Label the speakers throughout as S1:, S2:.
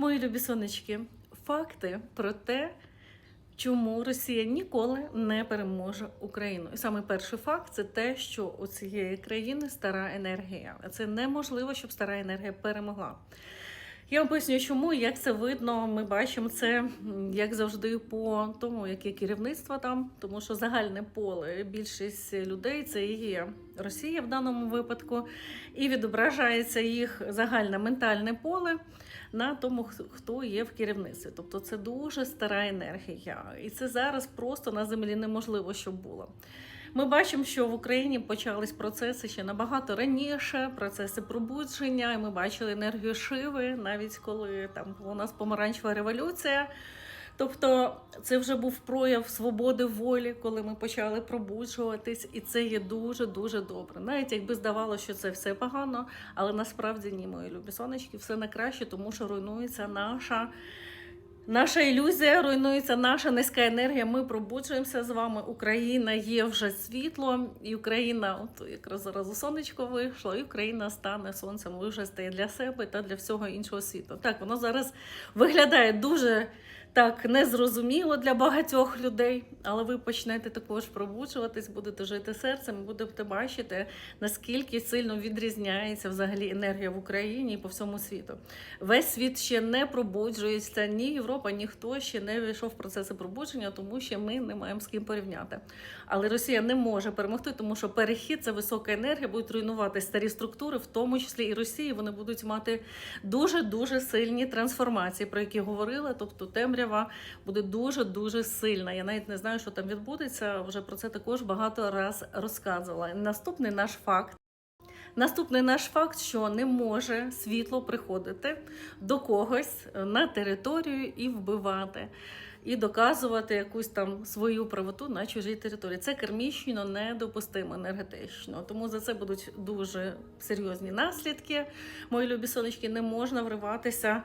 S1: Мої любі сонечки, факти про те, чому Росія ніколи не переможе Україну. І саме перший факт це те, що у цієї країни стара енергія. Це неможливо, щоб стара енергія перемогла. Я вам поясню, чому як це видно. Ми бачимо це як завжди по тому, яке керівництво там, тому що загальне поле більшість людей це є Росія в даному випадку, і відображається їх загальне ментальне поле на тому, хто є в керівництві. Тобто це дуже стара енергія, і це зараз просто на землі неможливо, щоб було. Ми бачимо, що в Україні почались процеси ще набагато раніше, процеси пробудження. І ми бачили енергію Шиви, навіть коли там була у нас помаранчева революція. Тобто це вже був прояв свободи волі, коли ми почали пробуджуватись, і це є дуже дуже добре. Навіть якби здавалося, що це все погано, але насправді ні, мої любі сонечки, все на краще, тому що руйнується наша. Наша ілюзія руйнується, наша низька енергія. Ми пробуджуємося з вами. Україна є вже світло, і Україна, от якраз зараз у сонечко вийшло, і Україна стане сонцем. вже стає для себе та для всього іншого світу. Так, воно зараз виглядає дуже так незрозуміло для багатьох людей, але ви почнете також пробуджуватись, будете жити серцем, будете бачити, наскільки сильно відрізняється взагалі енергія в Україні і по всьому світу. Весь світ ще не пробуджується, ні Європа, ніхто ще не війшов в процеси пробудження, тому що ми не маємо з ким порівняти. Але Росія не може перемогти, тому що перехід це висока енергія, будуть руйнувати старі структури, в тому числі і Росії. Вони будуть мати дуже дуже сильні трансформації, про які говорили. Тобто темрява буде дуже дуже сильна. Я навіть не знаю, що там відбудеться. Вже про це також багато раз розказувала. Наступний наш факт. Наступний наш факт, що не може світло приходити до когось на територію і вбивати, і доказувати якусь там свою правоту на чужій території. Це кермічно недопустимо енергетично. Тому за це будуть дуже серйозні наслідки. Мої любі сонечки, не можна вриватися.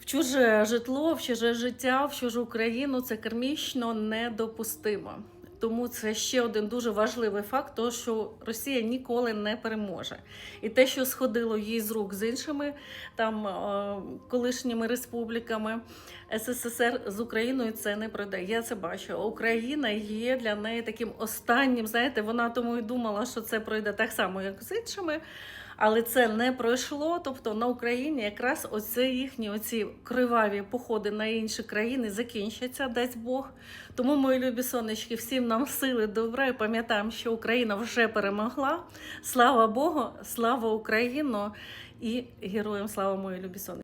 S1: В чуже житло, в чуже життя, в чужу країну це кермічно недопустимо. Тому це ще один дуже важливий факт, того, що Росія ніколи не переможе. І те, що сходило їй з рук з іншими там е, колишніми республіками СССР з Україною, це не пройде. Я це бачу. Україна є для неї таким останнім. Знаєте, вона тому і думала, що це пройде так само, як з іншими. Але це не пройшло. Тобто на Україні якраз оце їхні оці криваві походи на інші країни закінчаться, дасть Бог. Тому, мої любі сонечки, всім нам сили добра і пам'ятаємо, що Україна вже перемогла. Слава Богу, слава Україну і героям слава мої любі сонечки.